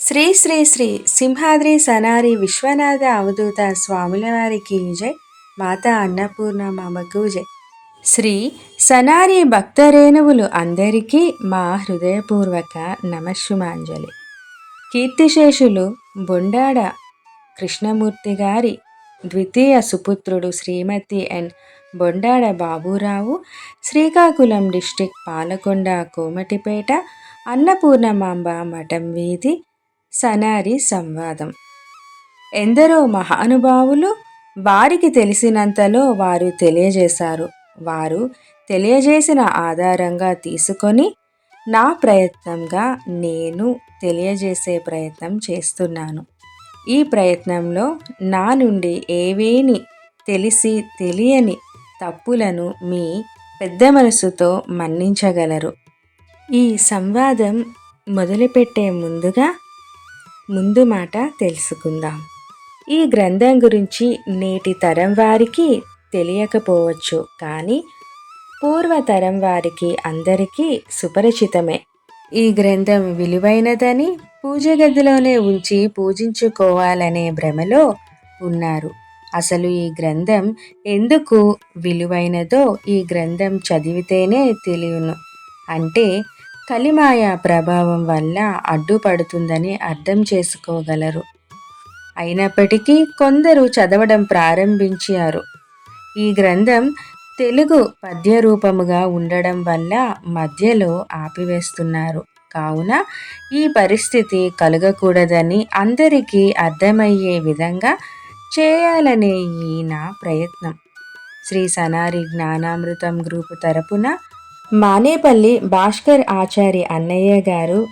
శ్రీ శ్రీ శ్రీ సింహాద్రి సనారి విశ్వనాథ అవధూత స్వాముల వారికి జై. మాతా అన్నపూర్ణ మామకు జై. శ్రీ సనారి భక్తరేణువులు అందరికీ మా హృదయపూర్వక నమశుమాంజలి. కీర్తిశేషులు బొండాడ కృష్ణమూర్తి గారి ద్వితీయ సుపుత్రుడు శ్రీమతి అండ్ బొండాడ బాబురావు శ్రీకాకుళం డిస్టిక్ పాలకొండ కోమటిపేట అన్నపూర్ణమాంబ మఠం వీధి సనారి సంవాదం. ఎందరో మహానుభావులు వారికి తెలిసినంతలో వారు తెలియజేశారు. వారు తెలియజేసిన ఆధారంగా తీసుకొని నా ప్రయత్నంగా నేను తెలియజేసే ప్రయత్నం చేస్తున్నాను. ఈ ప్రయత్నంలో నా నుండి ఏవేని తెలిసి తెలియని తప్పులను మీ పెద్ద మనసుతో మన్నించగలరు. ఈ సంవాదం మొదలుపెట్టే ముందుగా ముందు మాట తెలుసుకుందాం. ఈ గ్రంథం గురించి నేటి తరం వారికి తెలియకపోవచ్చు కానీ పూర్వతరం వారికి అందరికీ సుపరిచితమే. ఈ గ్రంథం విలువైనదని పూజ గదిలోనే ఉంచి పూజించుకోవాలనే భ్రమలో ఉన్నారు. అసలు ఈ గ్రంథం ఎందుకు విలువైనదో ఈ గ్రంథం చదివితేనే తెలియను. అంటే కలిమాయ ప్రభావం వల్ల అడ్డుపడుతుందని అర్థం చేసుకోగలరు. అయినప్పటికీ కొందరు చదవడం ప్రారంభించారు. ఈ గ్రంథం తెలుగు పద్య రూపముగా ఉండడం వల్ల మధ్యలో ఆపివేస్తున్నారు. కావున ఈ పరిస్థితి కలగకూడదని అందరికీ అర్థమయ్యే విధంగా చేయాలనే ఈ నా ప్రయత్నం. శ్రీ సనారి జ్ఞానామృతం గ్రూపు తరపున మానేపల్లి భాస్కర్ ఆచారి అన్నయ్య గారు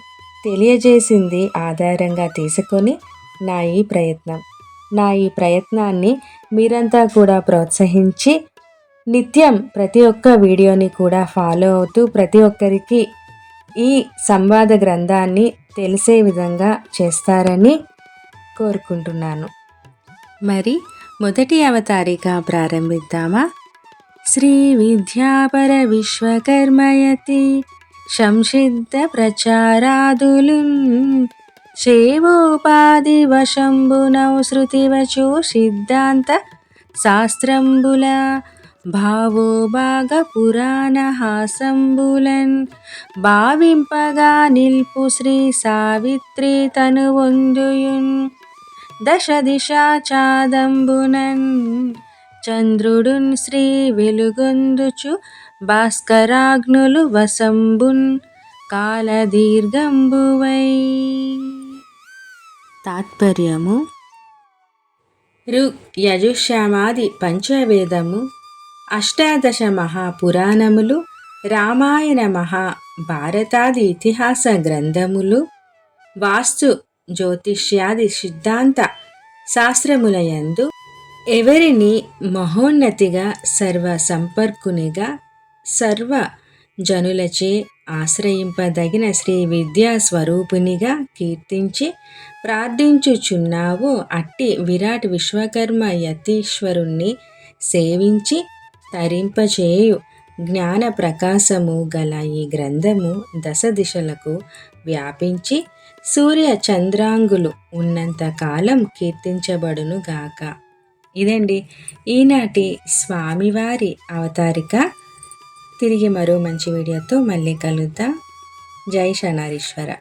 తెలియజేసింది ఆధారంగా తీసుకొని నా ఈ ప్రయత్నం. నా ఈ ప్రయత్నాన్ని మీరంతా కూడా ప్రోత్సహించి నిత్యం ప్రతి ఒక్క వీడియోని కూడా ఫాలో అవుతూ ప్రతి ఒక్కరికి ఈ సంవాద గ్రంథాన్ని తెలిసే విధంగా చేస్తారని కోరుకుంటున్నాను. మరి మొదటి అవతారిక ప్రారంభిద్దామా? श्रीविद्यापरविश्वकर्मयति संसिद्धप्रचारादुलिं शेवोपाधिवशम्बुनौ श्रुतिवचो सिद्धान्तशास्त्रम्बुल భావో భాగ పురాణహాసంబులన్ భావింపగా నిల్పు శ్రీ సావిత్రి తనువొందుయున్ దశ దిశా చాదంబునన్ చంద్రుడున్ శ్రీ వెలుగొందుచు భాస్కరాగ్నులు వసంబున్ కాలదీర్ఘంబువై. తాత్పర్యము? ఋగ్ యజుశ్యామాది పంచవేదము అష్టాదశ మహాపురాణములు రామాయణ మహాభారతాది ఇతిహాస గ్రంథములు వాస్తు జ్యోతిష్యాది సిద్ధాంత శాస్త్రములయందు ఎవరిని మహోన్నతిగా సర్వ సంపర్కునిగా సర్వ జనులచే ఆశ్రయింపదగిన శ్రీ విద్యా స్వరూపునిగా కీర్తించి ప్రార్థించుచున్నావో అట్టి విరాట్ విశ్వకర్మ యతీశ్వరుణ్ణి సేవించి తరింపచేయు జ్ఞాన ప్రకాశము గల ఈ గ్రంథము దశ దిశలకు వ్యాపించి సూర్య చంద్రాంగులు ఉన్నంత కాలం కీర్తించబడును గాక ఇదండి. ఈనాటి స్వామివారి అవతారిక. తిరిగి మరో మంచి వీడియోతో మళ్ళీ కలుద్దాం. జై శనారీశ్వర